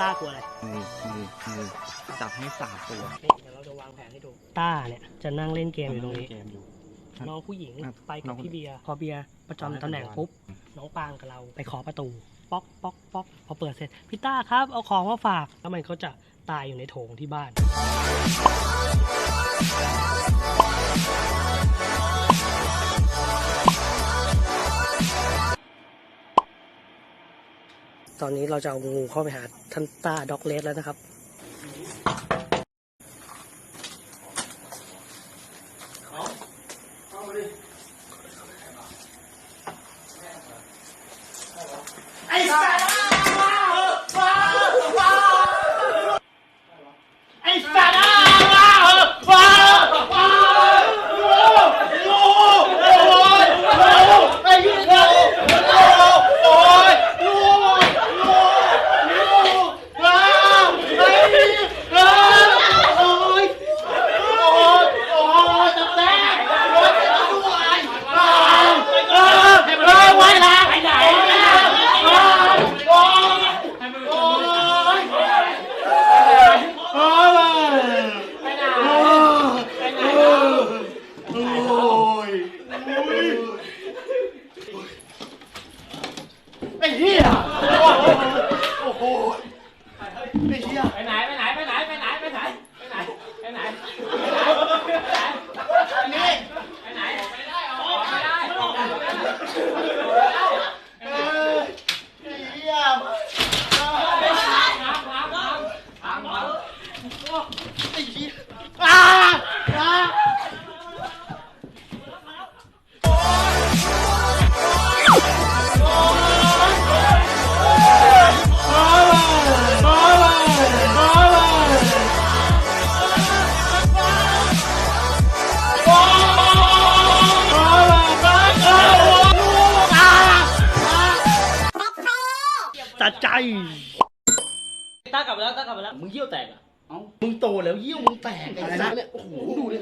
ต้ากลัวอะไรมือมือมือจับให้สามตัวนี่เดี๋ยวเราจะวางแผนให้ดู ต้าเนี่ยจะนั่งเล่นเกมอยู่ตรงนี้ เกมอยู่ น้องผู้หญิงครับไปน้กัอบงพี่เบียร์พอเบียร์ประจำตำแหน่งปุ๊บ น้องปางกับเราไปขอประตู ป๊อกป๊อกป๊อกพอเปิดเสร็จ พี่ต้าครับ เอาของมาฝาก แล้วมันก็จะตายอยู่ในโถงที่บ้าน ตอนนี้เราจะเอางูเข้าไปหาท่านต้าด็อกเลสแล้วนะครับ ไอ้เหี้ยโอ้โหไอ้เหี้ย ไปไหนไปไหน ตัดใจ ตากลับมาแล้วตากลับมาแล้ว มึงเยี่ยวแตกอะมึงโตแล้วเยี่ยวมึงแตกไอ้สัสเนี่ยโอ้โหดูดิ